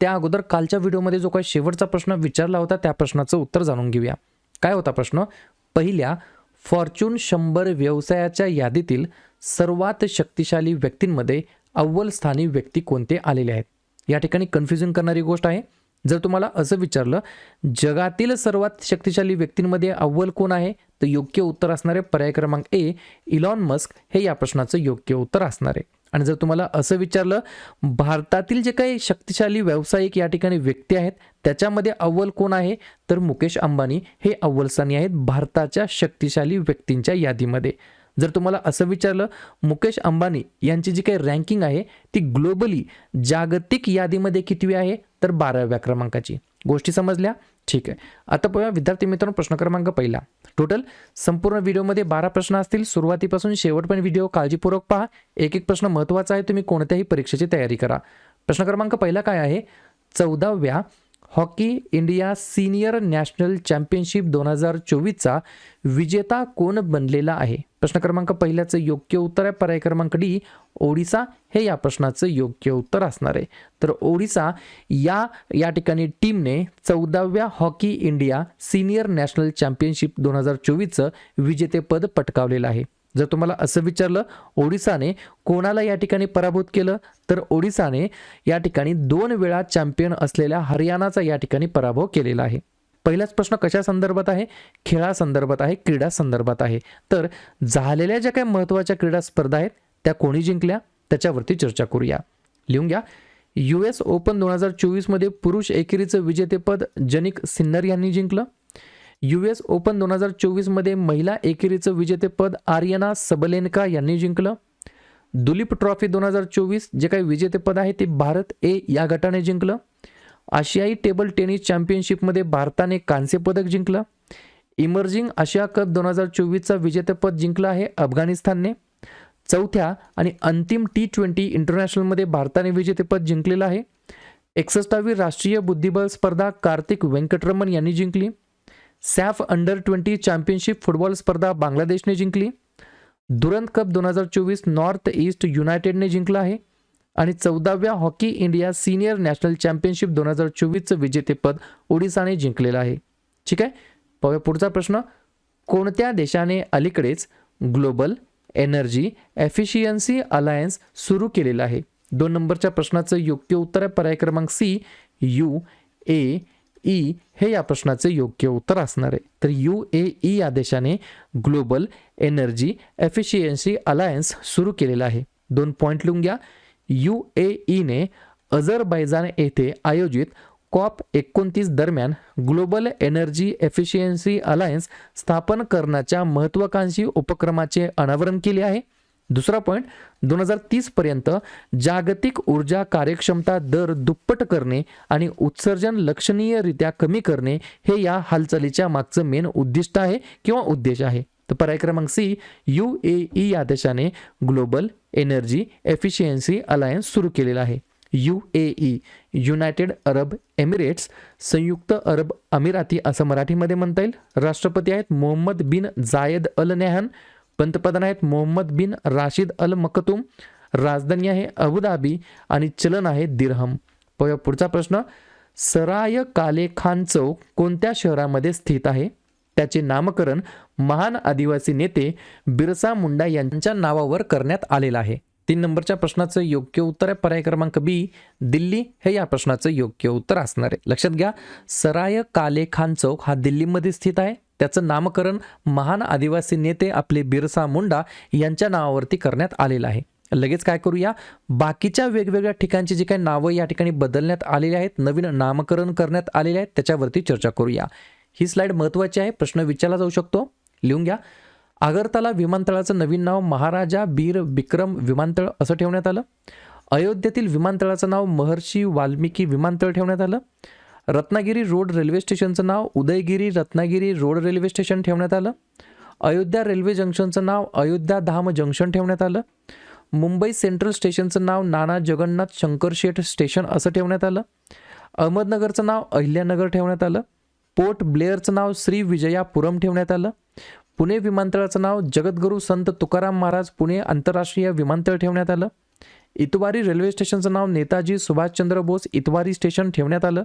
त्या अगोदर कालच्या व्हिडिओमध्ये जो काही शेवटचा प्रश्न विचारला होता त्या प्रश्नाचं उत्तर जाणून घेऊया. काय होता प्रश्न? पहिल्या फॉर्च्यून शंभर व्यवसायाच्या यादीतील सर्वात शक्तिशाली व्यक्तींमध्ये अव्वल स्थानी व्यक्ती कोणते आलेले आहेत? या ठिकाणी कन्फ्युजन करणारी गोष्ट आहे. जर तुम्हाला असं विचारलं जगातील सर्वात शक्तिशाली व्यक्तींमध्ये अव्वल कोण आहे? तर योग्य उत्तर असणारे पर्याय क्रमांक ए इलॉन मस्क हे या प्रश्नाचं योग्य उत्तर असणार आहे. आणि जर तुम्हाला असं विचारलं भारतातील जे काही शक्तिशाली व्यावसायिक या ठिकाणी व्यक्ती आहेत त्याच्यामध्ये अव्वल कोण आहे? तर मुकेश अंबानी हे अव्वलस्थानी आहेत भारताच्या शक्तिशाली व्यक्तींच्या यादीमध्ये. जर तुम्हाला असं विचारलं मुकेश अंबानी यांची जी काही रँकिंग आहे ती ग्लोबली जागतिक यादीमध्ये कितवी आहे? तर बाराव्या क्रमांकाची. गोष्टी समजल्या? ठीक आहे. आता पाहूया विद्यार्थी मित्रांनो प्रश्न क्रमांक पहिला. टोटल संपूर्ण व्हिडिओमध्ये बारा प्रश्न असतील. सुरुवातीपासून शेवटपर्यंत व्हिडिओ काळजीपूर्वक पहा. एक एक प्रश्न महत्त्वाचा आहे. तुम्ही कोणत्याही परीक्षेची तयारी करा. प्रश्न क्रमांक पहिला काय आहे? चौदाव्या hockey India senior national championship दोन हजार चोवीसचा विजेता कोण बनलेला आहे? प्रश्न क्रमांक पहिल्याचं योग्य उत्तर आहे. पर्याय क्रमांक डी ओडिसा. हे या प्रश्नाचं योग्य उत्तर असणार आहे. तर ओडिसा या या ठिकाणी टीमने चौदाव्या hockey India senior national championship दोन हजार चोवीसचं विजेतेपद पटकावलेलं आहे. जर तुम्हाला असं विचारलं ओडिसाने कोणाला या ठिकाणी पराभूत केलं? तर ओडिसाने या ठिकाणी दोन वेळा चॅम्पियन असलेल्या हरियाणाचा या ठिकाणी पराभव केलेला आहे. पहिलाच प्रश्न कशा संदर्भात आहे? खेळा संदर्भात आहे क्रीडा संदर्भात आहे. तर झालेल्या ज्या काही महत्त्वाच्या क्रीडा स्पर्धा आहेत त्या कोणी जिंकल्या? त्याच्यावरती चर्चा करूया. लिहून घ्या. यू एस ओपन दोन हजार चोवीसमध्ये पुरुष एकेरीचं विजेतेपद जनिक सिन्नर यांनी जिंकलं. यू एस ओपन दोन हजार चोवीसमध्ये महिला एकेरीचं विजेतेपद आर्यना सबलेनका यांनी जिंकलं. दुलीप ट्रॉफी दोन हजार चोवीस जे काही विजेतेपद आहे ते भारत ए या गटाने जिंकलं. आशियाई टेबल टेनिस चॅम्पियनशिपमध्ये भारताने कांस्य पदक जिंकलं. इमर्जिंग आशिया कप दोन हजार चोवीसचा विजेतेपद जिंकलं आहे अफगाणिस्तानने. चौथ्या आणि अंतिम टी ट्वेंटी इंटरनॅशनलमध्ये भारताने विजेतेपद जिंकलेलं आहे. एकसष्टावी राष्ट्रीय बुद्धिबळ स्पर्धा कार्तिक व्यंकटरमण यांनी जिंकली. SAFF under twenty championship football स्पर्धा बांगलादेशने जिंकली. दुरंत कप दोन हजार चोवीस नॉर्थ ईस्ट युनायटेडने जिंकला आहे. आणि चौदाव्या hockey India senior national championship दोन हजार चोवीसचं विजेतेपद ओडिसाने जिंकलेलं आहे. ठीक आहे? पाहूया पुढचा प्रश्न. कोणत्या देशाने अलीकडेच ग्लोबल एनर्जी एफिशियन्सी अलायन्स सुरू केलेलं आहे? दोन नंबरच्या प्रश्नाचं योग्य उत्तर आहे. पर्याय क्रमांक सी यू ए ई हे या प्रश्नाचे योग्य उत्तर असणार आहे. तर यू ए ई या देशाने ग्लोबल एनर्जी एफिशियन्सी अलायन्स सुरू केलेला आहे. दोन पॉईंट लिहून घ्या. यू ए ईने अझरबैजान येथे आयोजित कॉप एकोणतीस दरम्यान ग्लोबल एनर्जी एफिशियन्सी अलायन्स स्थापन करण्याच्या महत्त्वाकांक्षी उपक्रमाचे अनावरण केले आहे. दुसरा पॉईंट दोन हजार तीसपर्यंत जागतिक ऊर्जा कार्यक्षमता दर दुप्पट करणे आणि उत्सर्जन लक्षणीयरित्या कमी करणे हे या हालचालीच्या मागचं मेन उद्दिष्ट आहे किंवा उद्देश आहे. तर पर्याय क्रमांक सी यू ए ई या देशाने ग्लोबल एनर्जी एफिशियन्सी अलायन्स सुरू केलेला आहे. U A E United Arab Emirates संयुक्त अरब अमिराती असं मराठीमध्ये म्हणता येईल. राष्ट्रपती आहेत मोहम्मद बिन जायद अल नेहान पंतप्रधान आहेत मोहम्मद बिन राशिद अल मकतुम राजधानी आहे अबुधाबी आणि चलन आहे दिरहम. पुढचा प्रश्न सराय काले खान चौक कोणत्या शहरामध्ये स्थित आहे? त्याचे नामकरण महान आदिवासी नेते बिरसा मुंडा यांच्या नावावर करण्यात आलेलं आहे. तीन नंबरच्या प्रश्नाचं योग्य उत्तर आहे पर्याय क्रमांक बी. दिल्ली. हे या प्रश्नाचं योग्य उत्तर असणार आहे. लक्षात घ्या सराय काले खान चौक हा दिल्लीमध्ये स्थित आहे. त्याचं नामकरण महान आदिवासी नेते आपले बिरसा मुंडा यांच्या नावावरती करण्यात आलेलं आहे. लगेच काय करूया? बाकीच्या वेगवेगळ्या ठिकाणची जी काही नावं या ठिकाणी बदलण्यात आलेली आहेत नवीन नामकरण करण्यात आलेले आहेत त्याच्यावरती चर्चा करूया. ही स्लाईड महत्त्वाची आहे प्रश्न विचारला जाऊ शकतो. लिहून घ्या. आगरताला विमानतळाचं नवीन नाव महाराजा बीर विक्रम विमानतळ असं ठेवण्यात आलं. अयोध्येतील विमानतळाचं नाव महर्षी वाल्मिकी विमानतळ ठेवण्यात आलं. रत्नागिरी रोड रेल्वे स्टेशनचं नाव Udaygiri Ratnagiri road railway station ठेवण्यात आलं. अयोध्या रेल्वे जंक्शनचं नाव अयोध्या धाम जंक्शन ठेवण्यात आलं. मुंबई सेंट्रल स्टेशनचं नाव नाना जगन्नाथ शंकरशेठ स्टेशन असं ठेवण्यात आलं. अहमदनगरचं नाव अहिल्यानगर ठेवण्यात आलं. पोर्ट ब्लेअरचं नाव श्री विजयापुरम ठेवण्यात आलं. पुणे विमानतळाचं नाव जगद्गुरू संत तुकाराम महाराज पुणे आंतरराष्ट्रीय विमानतळ ठेवण्यात आलं. इतवारी रेल्वे स्टेशनचं नाव नेताजी सुभाषचंद्र बोस इतवारी स्टेशन ठेवण्यात आलं.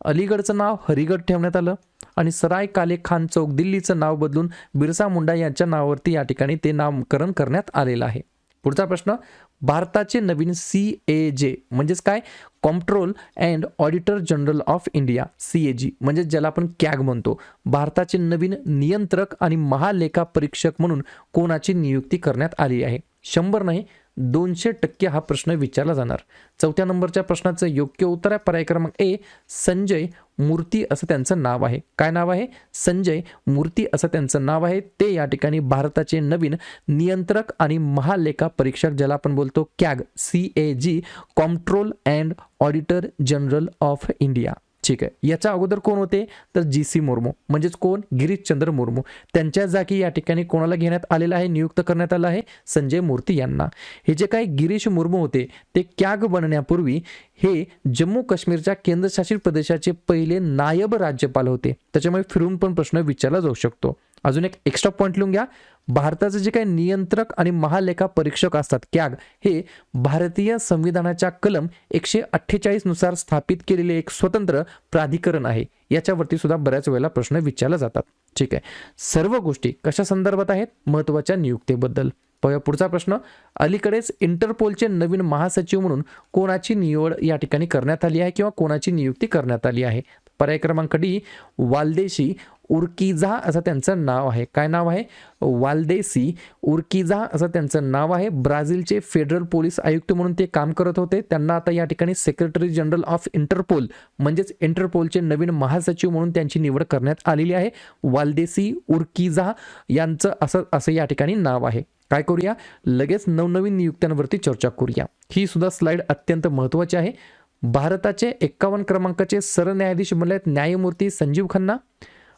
अलीगडचं नाव हरिगड ठेवण्यात आलं आणि सराय काले खान चौक दिल्लीचं नाव बदलून बिरसा मुंडा यांच्या नावावरती या ठिकाणी ते नामकरण करण्यात आलेलं आहे. पुढचा प्रश्न भारताचे नवीन सी ए जे म्हणजेच काय? Comptroller and auditor general of India C A G म्हणजे ज्याला आपण कॅग म्हणतो. भारताचे नवीन नियंत्रक आणि महालेखा परीक्षक म्हणून कोणाची नियुक्ती करण्यात आली आहे? शंभर नाही दोनशे टक्के हा प्रश्न विचारला जाणार. चौथ्या नंबरच्या प्रश्नाचं योग्य उत्तर आहे. पर्याय क्रमांक ए संजय मूर्ती असं त्यांचं नाव आहे. काय नाव आहे? संजय मूर्ती असं त्यांचं नाव आहे. ते या ठिकाणी भारताचे नवीन नियंत्रक आणि महालेखा परीक्षक ज्याला आपण बोलतो CAG C A G comptroller and auditor general of India. ठीक आहे. याच्या अगोदर कोण होते? तर जी सी मुर्मू म्हणजेच कोण? गिरीशचंद्र मुर्मू. त्यांच्या जागी या ठिकाणी कोणाला घेण्यात आलेलं आहे? नियुक्त करण्यात आलं आहे? संजय मूर्ती यांना. हे जे काही गिरीश मुर्मू होते ते कॅग बनण्यापूर्वी हे जम्मू काश्मीरच्या केंद्रशासित प्रदेशाचे पहिले नायब राज्यपाल होते. त्याच्यामुळे फिरून पण प्रश्न विचारला जाऊ शकतो. अजून एक एक्स्ट्रा पॉईंट लिहून घ्या. भारताचे जे काही नियंत्रक आणि महालेखा परीक्षक असतात कॅग हे भारतीय संविधानाच्या कलम एकशे अठ्ठेचाळीसनुसार स्थापित केलेले एक स्वतंत्र प्राधिकरण आहे. याच्यावरती सुद्धा बऱ्याच वेळेला प्रश्न विचारले जातात. ठीक आहे. सर्व गोष्टी कशा संदर्भात आहेत? महत्त्वाच्या नियुक्तीबद्दल. पाहूया पुढचा प्रश्न. अलीकडेच इंटरपोलचे नवीन महासचिव म्हणून कोणाची निवड या ठिकाणी करण्यात आली आहे किंवा कोणाची नियुक्ती करण्यात आली आहे? पर्याय क्रमांक डी वालदेशी उर्किझा असं त्यांचं नाव आहे. काय नाव आहे? वालदेसी उर्किझा असं त्यांचं नाव आहे. ब्राझीलचे फेडरल पोलीस आयुक्त म्हणून ते काम करत होते. त्यांना आता या ठिकाणी सेक्रेटरी जनरल ऑफ इंटरपोल म्हणजेच इंटरपोलचे नवीन महासचिव म्हणून त्यांची निवड करण्यात आलेली आहे. वालदेसी उर्किझा यांचं असं असं या ठिकाणी नाव आहे. काय करूया? लगेच नवनवीन नियुक्त्यांवरती चर्चा करूया. ही सुद्धा स्लाइड अत्यंत महत्त्वाची आहे. भारताचे एक्कावन्न क्रमांकाचे सरन्यायाधीश बनले आहेत न्यायमूर्ती संजीव खन्ना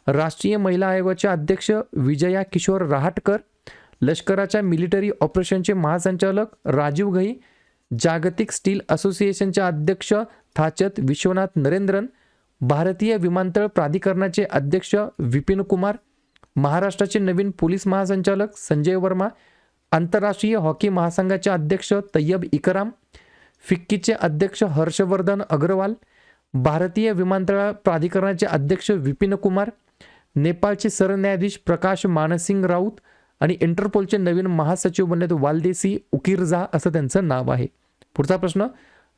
राष्ट्रीय महिला आयोगाचे अध्यक्ष विजया किशोर रहाटकर लष्कराच्या मिलिटरी ऑपरेशनचे महासंचालक राजीव घई जागतिक स्टील असोसिएशनच्या अध्यक्ष थाचत विश्वनाथ नरेंद्रन भारतीय विमानतळ प्राधिकरणाचे अध्यक्ष विपिन कुमार महाराष्ट्राचे नवीन पोलीस महासंचालक संजय वर्मा आंतरराष्ट्रीय हॉकी महासंघाचे अध्यक्ष तय्यब इकराम फिक्कीचे अध्यक्ष हर्षवर्धन अग्रवाल भारतीय विमानतळ प्राधिकरणाचे अध्यक्ष विपिन कुमार नेपाळचे सरन्यायाधीश प्रकाश मानसिंग राऊत आणि इंटरपोलचे नवीन महासचिव बनलेत वालदेसी उकिरझा असं त्यांचं नाव आहे. पुढचा प्रश्न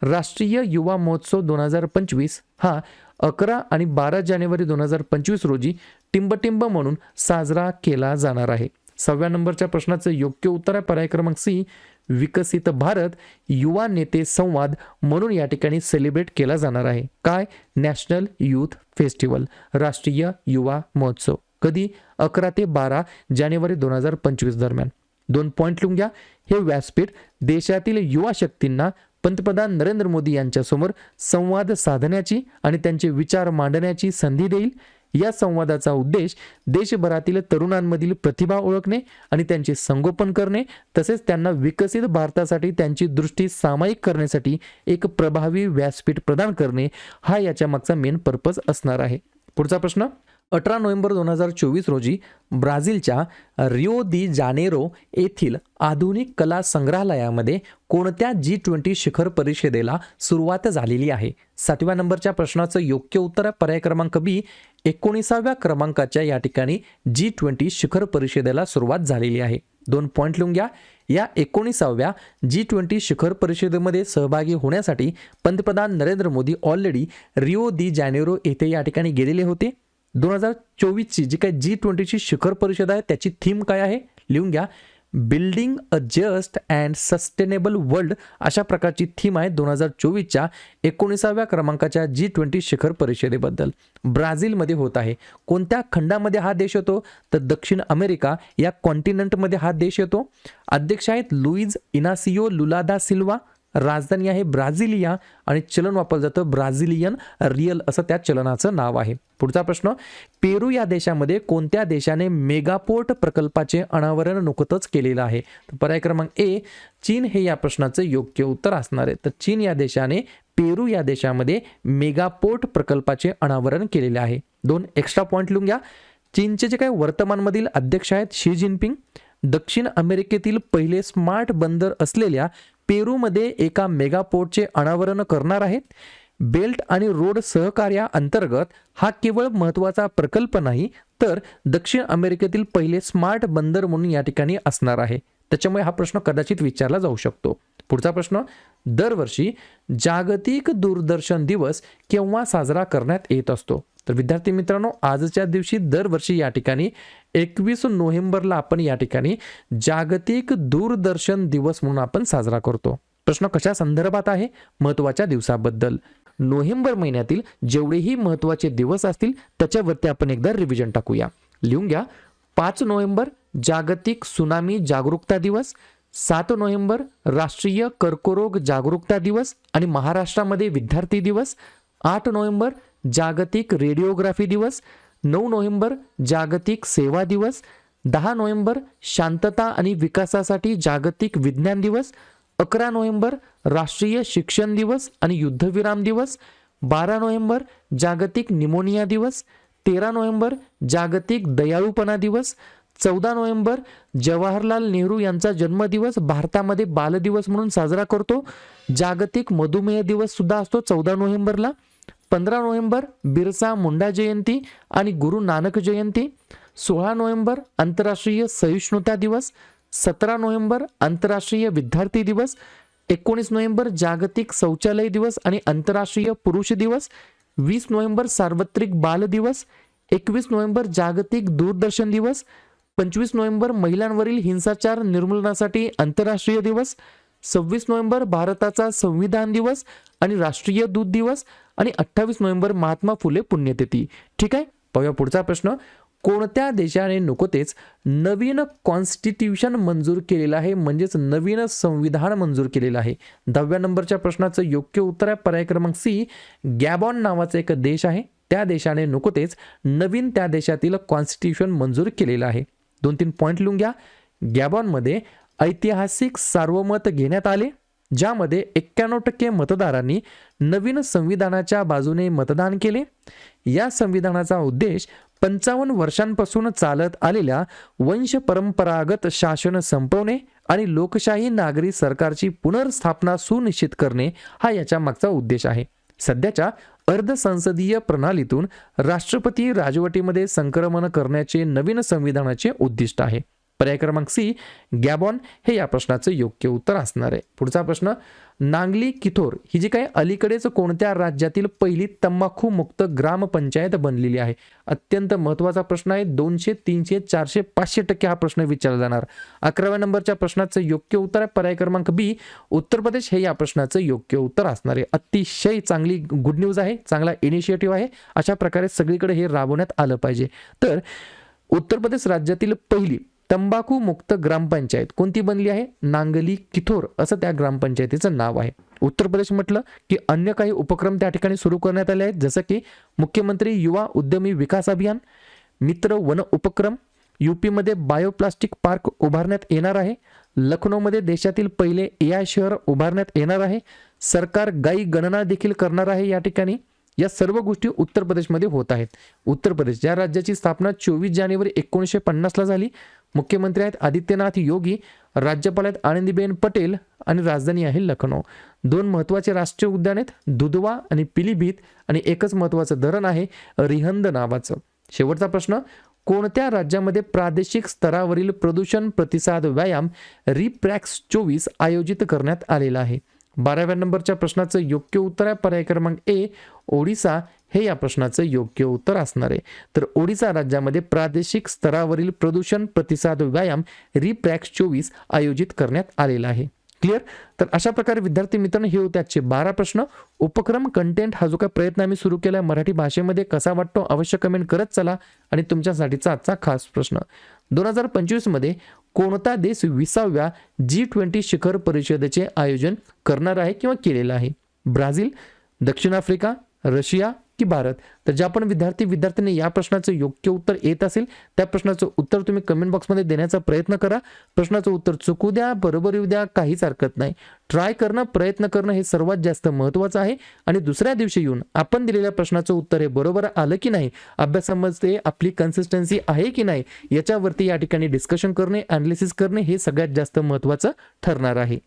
राष्ट्रीय युवा महोत्सव दोन हजार पंचवीस हा अकरा आणि बारा जानेवारी दोन हजार पंचवीस रोजी टिंबटिंब म्हणून साजरा केला जाणार आहे. सहाव्या नंबरच्या प्रश्नाचं योग्य उत्तर आहे. पर्याय क्रमांक सी विकसित भारत युवा नेते संवाद म्हणून या ठिकाणी सेलिब्रेट केला जाणार आहे. काय? नॅशनल युथ फेस्टिवल राष्ट्रीय युवा महोत्सव. कधी? अकरा ते बारा जानेवारी दोन हजार पंचवीस दरम्यान. दोन पॉईंट लिहून घ्या. हे व्यासपीठ देशातील युवा शक्तींना पंतप्रधान नरेंद्र मोदी यांच्यासमोर संवाद साधण्याची आणि त्यांचे विचार मांडण्याची संधी देईल. या संवादाचा उद्देश देशभरातील तरुणांमधील प्रतिभा ओळखणे आणि त्यांचे संगोपन करणे तसेच त्यांना विकसित भारतासाठी त्यांची दृष्टी सामायिक करण्यासाठी एक प्रभावी व्यासपीठ प्रदान करणे हा याच्या मागचा मेन पर्पज असणार आहे. पुढचा प्रश्न. अठरा नोव्हेंबर दोन हजार चोवीस रोजी ब्राझीलच्या रिओ दी जानेरो येथील आधुनिक कला संग्रहालयामध्ये कोणत्या जी ट्वेंटी शिखर परिषदेला सुरुवात झालेली आहे? सातव्या नंबरच्या प्रश्नाचं योग्य उत्तर पर्याय क्रमांक बी एकोणीसाव्या क्रमांकाच्या या ठिकाणी जी ट्वेंटी शिखर परिषदेला सुरुवात झालेली आहे. दोन पॉईंट लिहून घ्या. या एकोणीसाव्या जी ट्वेंटी शिखर परिषदेमध्ये सहभागी होण्यासाठी पंतप्रधान Narendra Modi already Rio de Janeiro येथे या ठिकाणी गेलेले होते. दोन हजार चोवीसची जी काही जी ट्वेंटीची शिखर परिषद आहे त्याची थीम काय आहे? लिहून घ्या. Building a just and sustainable world अशा प्रकारची थीम आहे दोन हजार चोवीसच्या एकोणीसाव्या क्रमांकाच्या जी ट्वेंटी शिखर परिषदेबद्दल. ब्राझीलमध्ये होत आहे. कोणत्या खंडामध्ये हा देश येतो? तर दक्षिण अमेरिका या कॉन्टिनेंटमध्ये हा देश येतो. अध्यक्ष आहेत लुईज इनासियो लुलादा सिल्वा राजधानी आहे ब्राझिलिया आणि चलन वापरलं जातं ब्राझिलियन रियल असं त्या चलनाचं नाव आहे. पुढचा प्रश्न पेरू या देशामध्ये कोणत्या देशाने मेगापोर्ट प्रकल्पाचे अनावरण नुकतंच केलेलं आहे? तर पर्याय क्रमांक ए चीन हे या प्रश्नाचं योग्य उत्तर असणार आहे. तर चीन या देशाने पेरू या देशामध्ये मेगापोर्ट प्रकल्पाचे अनावरण केलेले आहे. दोन एक्स्ट्रा पॉईंट लिहून घ्या. चीनचे जे काही वर्तमानमधील अध्यक्ष आहेत शी जिनपिंग दक्षिण अमेरिकेतील पहिले स्मार्ट बंदर असलेल्या पेरूमध्ये एका मेगापोर्टचे अनावरण करणार आहेत. बेल्ट आणि रोड सहकार्याअंतर्गत हा केवळ महत्त्वाचा प्रकल्प नाही तर दक्षिण अमेरिकेतील पहिले स्मार्ट बंदर म्हणून या ठिकाणी असणार आहे. त्याच्यामुळे हा प्रश्न कदाचित विचारला जाऊ शकतो. पुढचा प्रश्न दरवर्षी जागतिक दूरदर्शन दिवस केव्हा साजरा करण्यात येत असतो? तर विद्यार्थी मित्रांनो आजच्या दिवशी दरवर्षी या ठिकाणी एकवीस नोव्हेंबरला आपण या ठिकाणी जागतिक दूरदर्शन दिवस म्हणून आपण साजरा करतो. प्रश्न कशा संदर्भात आहे? महत्त्वाच्या दिवसाबद्दल. नोव्हेंबर महिन्यातील जेवढेही महत्त्वाचे दिवस असतील त्याच्यावरती आपण एकदा रिव्हिजन टाकूया. लिहून घ्या. पाच नोव्हेंबर जागतिक सुनामी जागरूकता दिवस. सात नोव्हेंबर राष्ट्रीय कर्करोग जागरूकता दिवस. आणि महाराष्ट्रामध्ये विद्यार्थी दिवस. आठ नोव्हेंबर जागतिक रेडिओग्राफी दिवस नऊ नोव्हेंबर जागतिक सेवा दिवस दहा नोव्हेंबर शांतता आणि विकासासाठी जागतिक विज्ञान दिवस अकरा नोव्हेंबर राष्ट्रीय शिक्षण दिवस आणि युद्धविराम दिवस बारा नोव्हेंबर जागतिक निमोनिया दिवस तेरा नोव्हेंबर जागतिक दयाळूपणा दिवस चौदा नोव्हेंबर जवाहरलाल नेहरू यांचा जन्मदिवस भारतामध्ये बालदिवस म्हणून साजरा करतो. जागतिक मधुमेह दिवस सुद्धा असतो चौदा नोव्हेंबरला. पंधरा नोव्हेंबर बिरसा मुंडा जयंती आणि गुरु नानक जयंती. सोळा नोव्हेंबर आंतरराष्ट्रीय सहिष्णुता दिवस. सतरा नोव्हेंबर आंतरराष्ट्रीय विद्यार्थी दिवस. एकोणीस नोव्हेंबर जागतिक शौचालय दिवस आणि आंतरराष्ट्रीय पुरुष दिवस. वीस नोव्हेंबर सार्वत्रिक बाल दिवस. एकवीस नोव्हेंबर जागतिक दूरदर्शन दिवस. पंचवीस नोव्हेंबर महिलांवरील हिंसाचार निर्मूलनासाठी आंतरराष्ट्रीय दिवस. सव्वीस नोव्हेंबर भारताचा संविधान दिवस आणि राष्ट्रीय दूध दिवस आणि अठ्ठावीस नोव्हेंबर महात्मा फुले पुण्यतिथी. ठीक आहे? पाहूया पुढचा प्रश्न. कोणत्या देशाने नुकतेच नवीन कॉन्स्टिट्यूशन मंजूर केलेलं आहे? म्हणजेच नवीन संविधान मंजूर केलेलं आहे. दहाव्या नंबरच्या प्रश्नाचं योग्य उत्तर आहे. पर्याय क्रमांक सी गॅबॉन नावाचा एक देश आहे. त्या देशाने नुकतेच नवीन त्या देशातील कॉन्स्टिट्यूशन मंजूर केलेलं आहे. दोन तीन पॉईंट लिहून घ्या. गॅबॉनमध्ये ऐतिहासिक सार्वमत घेण्यात आले ज्यामध्ये एक्क्याण्णव टक्के मतदारांनी नवीन संविधानाच्या बाजूने मतदान केले. या संविधानाचा उद्देश पंचावन्न वर्षांपासून चालत आलेल्या वंश परंपरागत शासन संपवणे आणि लोकशाही नागरी सरकारची पुनर्स्थापना सुनिश्चित करणे हा याच्या मागचा उद्देश आहे. सध्याच्या अर्धसंसदीय प्रणालीतून राष्ट्रपती राजवटीमध्ये संक्रमण करण्याचे नवीन संविधानाचे उद्दिष्ट आहे. पर्याय क्रमांक सी गॅबॉन हे या प्रश्नाचं योग्य उत्तर असणार आहे. पुढचा प्रश्न नांगली किथोर ही जी काय अलीकडेच कोणत्या राज्यातील पहिली तंबाखू मुक्त ग्रामपंचायत बनलेली आहे? अत्यंत महत्त्वाचा प्रश्न आहे. दोनशे तीनशे चारशे पाचशे टक्के हा प्रश्न विचारला जाणार. अकराव्या नंबरच्या प्रश्नाचं योग्य उत्तर आहे. पर्याय क्रमांक बी उत्तर प्रदेश हे या प्रश्नाचं योग्य उत्तर असणार आहे. अतिशय चांगली गुड न्यूज आहे. चांगला इनिशिएटिव्ह आहे. अशा प्रकारे सगळीकडे हे राबवण्यात आलं पाहिजे. तर उत्तर प्रदेश राज्यातील पहिली तंबाखू मुक्त ग्रामपंचायत कोणती बनली आहे? नांगली किथोर असं त्या ग्रामपंचायतीचं नाव आहे. उत्तर प्रदेश म्हटलं की अन्य काही उपक्रम त्या ठिकाणी सुरू करण्यात आले आहेत जसं की मुख्यमंत्री युवा उद्यमी विकास अभियान मित्र वन उपक्रम यूपीमध्ये बायोप्लास्टिक पार्क उभारण्यात येणार आहे लखनौमध्ये देशातील पहिले ए आय शहर उभारण्यात येणार आहे सरकार गायी गणना देखील करणार आहे या ठिकाणी. या सर्व गोष्टी उत्तर प्रदेशमध्ये होत आहेत. उत्तर प्रदेश ज्या राज्याची स्थापना चोवीस जानेवारी एकोणीसशे पन्नासला झाली मुख्यमंत्री आहेत आदित्यनाथ योगी राज्यपाल आहेत आनंदीबेन पटेल आणि राजधानी आहे लखनौ. दोन महत्त्वाचे राष्ट्रीय उद्यान आहेत दुधवा आणि पिलीभीत आणि एकच महत्त्वाचं धरण आहे रिहंद नावाचं. शेवटचा प्रश्न कोणत्या राज्यामध्ये प्रादेशिक स्तरावरील प्रदूषण प्रतिसाद व्यायाम रिप्रॅक्स चोवीस आयोजित करण्यात आलेला आहे? बाराव्या नंबरच्या प्रश्नाचं योग्य उत्तर आहे. पर्याय क्रमांक ए ओडिसा. हे या प्रश्नाचं योग्य उत्तर असणार आहे. तर ओडिसा राज्यामध्ये प्रादेशिक स्तरावरील प्रदूषण प्रतिसाद व्यायाम रिप्रॅक्स चोवीस आयोजित करण्यात आलेला आहे. क्लिअर तर अशा प्रकारे विद्यार्थी मित्रांनो हे होते आजचे बारा प्रश्न. उपक्रम कंटेंट हा जो काही प्रयत्न आम्ही सुरू केला मराठी भाषेमध्ये कसा वाटतो अवश्य कमेंट करत चला. आणि तुमच्यासाठीचा आजचा खास प्रश्न. दोन हजार पंचवीसमध्ये कोणता देश विसाव्या जी ट्वेंटी शिखर परिषदेचे आयोजन करणार आहे किंवा केलेलं आहे? ब्राझील दक्षिण आफ्रिका रशिया की भारत तर ज्या पण विद्यार्थी विद्यार्थ्यांनी या प्रश्नाचं योग्य उत्तर येत असेल त्या प्रश्नाचं उत्तर तुम्ही कमेंट बॉक्समध्ये देण्याचा प्रयत्न करा. प्रश्नाचं उत्तर चुकू द्या बरोबर येऊ द्या काहीच हरकत नाही. ट्राय करणं प्रयत्न करणं हे सर्वात जास्त महत्त्वाचं आहे. आणि दुसऱ्या दिवशी येऊन आपण दिलेल्या प्रश्नाचं उत्तर हे बरोबर आलं की नाही अभ्यासामध्ये आपली कन्सिस्टन्सी आहे की नाही याच्यावरती या ठिकाणी डिस्कशन करणे अनालिसिस करणे हे सगळ्यात जास्त महत्त्वाचं ठरणार आहे.